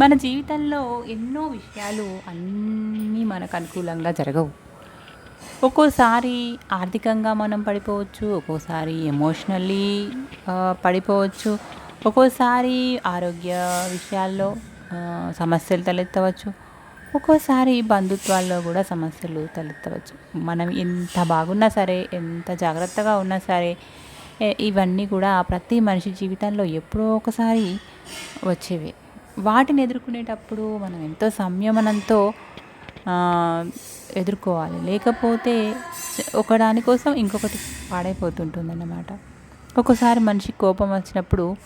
మన జీవితంలో ఎన్నో విషయాలు అన్నీ మనకు అనుకూలంగా జరగవు. ఒక్కోసారి ఆర్థికంగా మనం పడిపోవచ్చు ఒక్కోసారి ఎమోషనల్లీ పడిపోవచ్చు ఒక్కోసారి ఆరోగ్య విషయాల్లో సమస్యలు తలెత్తవచ్చు ఒక్కోసారి బంధుత్వాల్లో కూడా సమస్యలు తలెత్తవచ్చు. మనం ఎంత బాగున్నా సరే ఎంత జాగ్రత్తగా ఉన్నా సరే ఇవన్నీ కూడా ప్రతి మనిషి జీవితంలో ఎప్పుడో ఒకసారి వచ్చేవే. వాటిని ఎదుర్కొనేటప్పుడు మనం ఎంతో సంయమనంతో ఎదుర్కోవాలి. లేకపోతే ఒకదానికోసం ఇంకొకటి పాడైపోతుంటుంది అన్నమాట ఒక్కోసారి మనిషి కోపం వచ్చినప్పుడు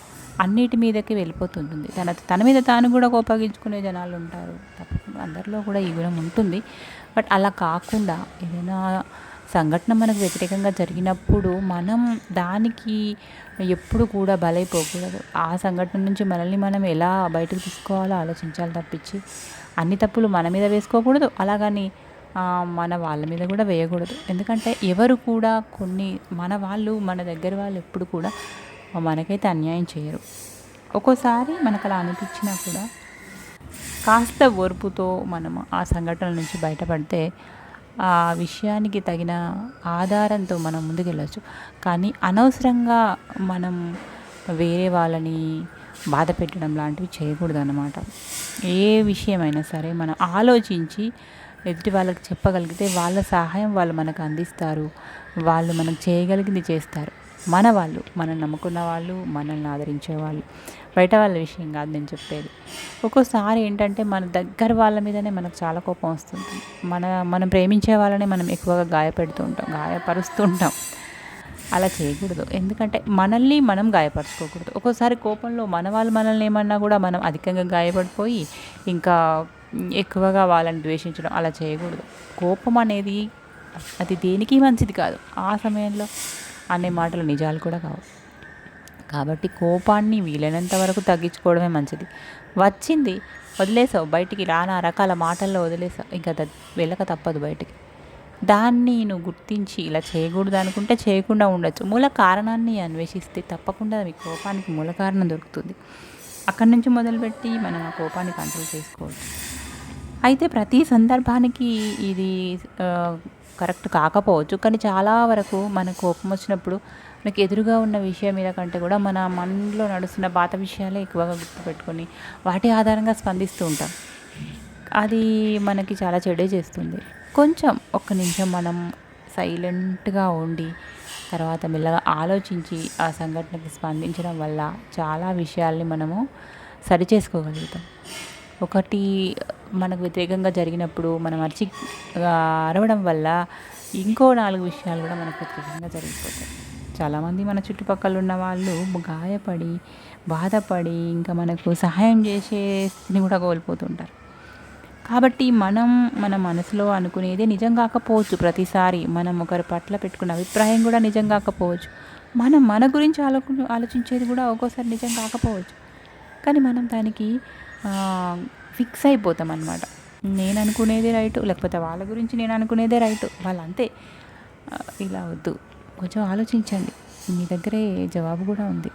అన్నిటి మీదకి వెళ్ళిపోతుంటుంది. తన తన మీద తాను కూడా కోపగించుకునే జనాలు ఉంటారు. తప్పకుండా అందరిలో కూడా ఈ గుణం ఉంటుంది. బట్ అలా కాకుండా ఏదైనా సంఘటన మనకు వ్యతిరేకంగా జరిగినప్పుడు మనం దానికి ఎప్పుడు కూడా బలైపోకూడదు. ఆ సంఘటన నుంచి మనల్ని మనం ఎలా బయటకు తీసుకోవాలో ఆలోచించాలి తప్పించి అన్ని తప్పులు మన మీద వేసుకోకూడదు. అలాగని మన వాళ్ళ మీద కూడా వేయకూడదు. ఎందుకంటే ఎవరు కూడా కొన్ని మన వాళ్ళు మన దగ్గర వాళ్ళు ఎప్పుడు కూడా మనకైతే అన్యాయం చేయరు. ఒక్కోసారి మనకు అలా అనిపించినా కూడా కాస్త ఓర్పుతో మనం ఆ సంఘటన నుంచి బయటపడితే ఆ విషయానికి తగిన ఆధారంతో మనం ముందుకెళ్ళచ్చు. కానీ అనవసరంగా మనం వేరే వాళ్ళని బాధ పెట్టడం లాంటివి చేయకూడదు అన్నమాట ఏ విషయమైనా సరే మనం ఆలోచించి ఎదుటి వాళ్ళకి చెప్పగలిగితే వాళ్ళ సహాయం వాళ్ళు మనకు అందిస్తారు. వాళ్ళు మనం చేయగలిగింది చేస్తారు. మన వాళ్ళు మనం నమ్ముకున్న వాళ్ళు మనల్ని ఆదరించే వాళ్ళు బయట వాళ్ళ విషయం కాదు నేను చెప్పేది. ఒక్కోసారి ఏంటంటే మన దగ్గర వాళ్ళ మీదనే మనకు చాలా కోపం వస్తుంది. మన మనం ప్రేమించే వాళ్ళని మనం ఎక్కువగా గాయపెడుతూ ఉంటాం గాయపరుస్తూ ఉంటాం. అలా చేయకూడదు. ఎందుకంటే మనల్ని మనం గాయపరచుకోకూడదు. ఒక్కోసారి కోపంలో మన వాళ్ళు మనల్ని ఏమన్నా కూడా మనం అధికంగా గాయపడిపోయి ఇంకా ఎక్కువగా వాళ్ళని ద్వేషించడం అలా చేయకూడదు. కోపం అనేది అది దేనికి మంచిది కాదు. ఆ సమయంలో అనే మాటలు నిజాలు కూడా కావు. కాబట్టి కోపాన్ని వీలైనంత వరకు తగ్గించుకోవడమే మంచిది. వచ్చింది వదిలేసావు బయటికి రానా రకాల మాటల్లో వదిలేసావు. ఇంకా వెళ్ళక తప్పదు బయటికి. దాన్ని నువ్వు గుర్తించి ఇలా చేయకూడదు అనుకుంటే చేయకుండా ఉండొచ్చు. మూల కారణాన్ని అన్వేషిస్తే తప్పకుండా మీ కోపానికి మూల కారణం దొరుకుతుంది. అక్కడి నుంచి మొదలుపెట్టి మనం ఆ కోపాన్ని కంట్రోల్ చేసుకోవచ్చు. అయితే ప్రతి సందర్భానికి ఇది కరెక్ట్ కాకపోవచ్చు. కానీ చాలా వరకు మన కోపం వచ్చినప్పుడు మనకు ఎదురుగా ఉన్న విషయం మీద కంటే కూడా మన మనలో నడుస్తున్న పాత విషయాలే ఎక్కువగా గుర్తుపెట్టుకొని వాటి ఆధారంగా స్పందిస్తూ ఉంటాం. అది మనకి చాలా చెడే చేస్తుంది. కొంచెం ఒక్క నిమిషం మనం సైలెంట్గా ఉండి తర్వాత మెల్లగా ఆలోచించి ఆ సంఘటనకి స్పందించడం వల్ల చాలా విషయాల్ని మనము సరి చేసుకోగలుగుతాం. ఒకటి మనకు వ్యతిరేకంగా జరిగినప్పుడు మనం అరిచి అరవడం వల్ల ఇంకో నాలుగు విషయాలు కూడా మనకు వ్యతిరేకంగా జరిగిపోతాయి. చాలామంది మన చుట్టుపక్కల ఉన్న వాళ్ళు గాయపడి బాధపడి ఇంకా మనకు సహాయం చేసే స్థితిని కూడా కోల్పోతుంటారు. కాబట్టి మనం మన మనసులో అనుకునేదే నిజం కాకపోవచ్చు. ప్రతిసారి మనం ఒకరి పట్ల పెట్టుకున్న అభిప్రాయం కూడా నిజం కాకపోవచ్చు. మనం మన గురించి ఆలో ఆలోచించేది కూడా ఒక్కోసారి నిజం కాకపోవచ్చు. కానీ మనం దానికి ఫిక్స్ అయిపోతాం అనమాట నేను అనుకునేదే రైటు లేకపోతే వాళ్ళ గురించి నేను అనుకునేదే రైటు వాళ్ళు అంతే ఇలా వద్దు. కొంచెం ఆలోచించండి. మీ దగ్గరే జవాబు కూడా ఉంది.